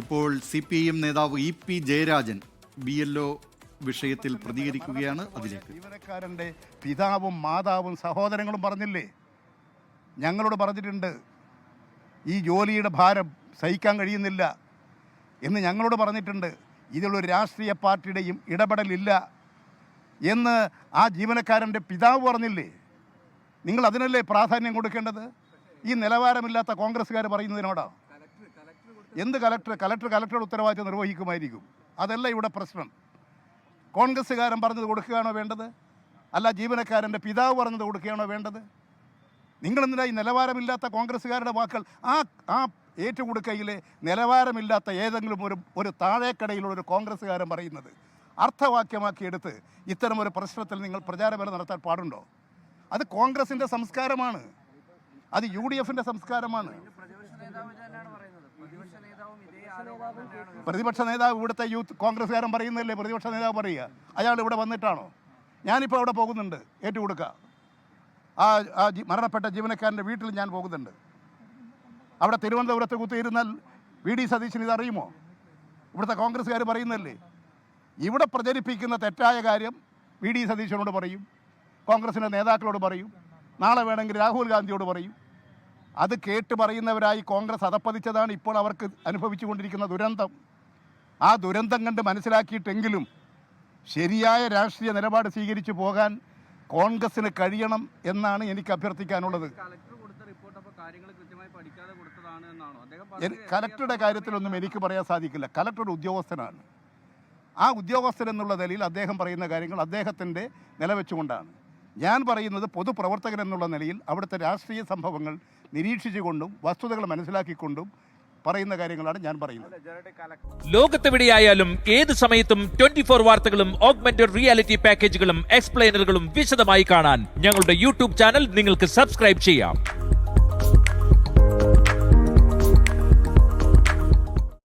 ഇപ്പോൾ C P I M നേതാവ് E P Jayarajan B L O വിഷയത്തിൽ പ്രതികരിക്കുകയാണ് അതിലേക്ക്. ജീവനക്കാരന്റെ പിതാവും മാതാവും സഹോദരങ്ങളും പറഞ്ഞില്ലേ? ഞങ്ങളോട് പറഞ്ഞിട്ടുണ്ട് ഈ ജോലിയുടെ ഭാരം സഹിക്കാൻ കഴിയുന്നില്ല എന്ന് ഞങ്ങളോട് പറഞ്ഞിട്ടുണ്ട്. ഇതിലൊരു രാഷ്ട്രീയ പാർട്ടിയുടെയും ഇടപെടലില്ല എന്ന് ആ ജീവനക്കാരന്റെ പിതാവ് പറഞ്ഞില്ലേ? നിങ്ങൾ അതിനല്ലേ പ്രാധാന്യം കൊടുക്കേണ്ടത്? ഈ നിലവാരമില്ലാത്ത കോൺഗ്രസ്സുകാർ പറയുന്നതിനോടോ. എന്ത് കലക്ടർ കലക്ടർ കലക്ടറുടെ ഉത്തരവാദിത്വം നിർവഹിക്കുമായിരിക്കും? അതല്ല ഇവിടെ പ്രശ്നം. കോൺഗ്രസ്സുകാരൻ പറഞ്ഞത് കൊടുക്കുകയാണോ വേണ്ടത്? അല്ല ജീവനക്കാരന്റെ പിതാവ് പറഞ്ഞത് കൊടുക്കുകയാണോ വേണ്ടത്? നിങ്ങളെന്തിനാ ഈ നിലവാരമില്ലാത്ത കോൺഗ്രസ്സുകാരുടെ വാക്കുകൾ? ആ ആ ഏറ്റുകൊടുക്കയിലെ നിലവാരമില്ലാത്ത ഏതെങ്കിലും ഒരു ഒരു താഴേക്കടയിലുള്ള ഒരു കോൺഗ്രസ്സുകാരൻ പറയുന്നത് അർത്ഥവാക്യമാക്കിയെടുത്ത് ഇത്തരം ഒരു പ്രശ്നത്തിൽ നിങ്ങൾ പ്രചാരപരം നടത്താൻ പാടുണ്ടോ? അത് കോൺഗ്രസിന്റെ സംസ്കാരമാണ്. അത് യു ഡി എഫിന്റെ സംസ്കാരമാണ്. പ്രതിപക്ഷ നേതാവ് ഇവിടുത്തെ യൂത്ത് കോൺഗ്രസ്സുകാരൻ പറയുന്നില്ലേ? പ്രതിപക്ഷ നേതാവ് പറയുക. അയാൾ ഇവിടെ വന്നിട്ടാണോ? ഞാനിപ്പോൾ അവിടെ പോകുന്നുണ്ട്. ഏറ്റുകൊടുക്കുക. ആ ആ മരണപ്പെട്ട ജീവനക്കാരന്റെ വീട്ടിൽ ഞാൻ പോകുന്നുണ്ട്. അവിടെ തിരുവനന്തപുരത്ത് കുത്തിയിരുന്നാൽ വി ഡി സതീശൻ ഇതറിയുമോ ഇവിടുത്തെ കോൺഗ്രസ്സുകാർ പറയുന്നല്ലേ? ഇവിടെ പ്രചരിപ്പിക്കുന്ന തെറ്റായ കാര്യം വി ഡി സതീശനോട് പറയും. കോൺഗ്രസിന്റെ നേതാക്കളോട് പറയും. നാളെ വേണമെങ്കിൽ രാഹുൽ ഗാന്ധിയോട് പറയും. അത് കേട്ട് പറയുന്നവരായി കോൺഗ്രസ് അതപ്പതിച്ചതാണ് ഇപ്പോൾ അവർക്ക് അനുഭവിച്ചുകൊണ്ടിരിക്കുന്ന ദുരന്തം. ആ ദുരന്തം കണ്ട് മനസ്സിലാക്കിയിട്ടെങ്കിലും ശരിയായ രാഷ്ട്രീയ നിലപാട് സ്വീകരിച്ചു പോകാൻ കോൺഗ്രസിന് കഴിയണം എന്നാണ് എനിക്ക് അഭ്യർത്ഥിക്കാനുള്ളത്. കലക്ടറുടെ കാര്യത്തിലൊന്നും എനിക്ക് പറയാൻ സാധിക്കില്ല. കലക്ടർ ഉദ്യോഗസ്ഥനാണ്. ആ ഉദ്യോഗസ്ഥൻ എന്നുള്ള നിലയിൽ അദ്ദേഹം പറയുന്ന കാര്യങ്ങൾ അദ്ദേഹത്തിന്റെ നിലവെച്ചുകൊണ്ടാണ്. ഞാൻ പറയുന്നത് പൊതുപ്രവർത്തകൻ എന്നുള്ള നിലയിൽ അവിടുത്തെ രാഷ്ട്രീയ സംഭവങ്ങൾ നിരീക്ഷിച്ചുകൊണ്ടും വസ്തുതകൾ മനസ്സിലാക്കിക്കൊണ്ടും പറയുന്ന കാര്യങ്ങളാണ് ഞാൻ പറയുന്നത്. ലോകത്തെവിടെയായാലും ഏത് സമയത്തും ട്വന്റി ഫോർ വാർത്തകളും ഓഗ്മെന്റഡ് റിയാലിറ്റി പാക്കേജുകളും എക്സ്പ്ലെയിനറുകളും വിശദമായി കാണാൻ ഞങ്ങളുടെ യൂട്യൂബ് ചാനൽ നിങ്ങൾക്ക് സബ്സ്ക്രൈബ് ചെയ്യാം.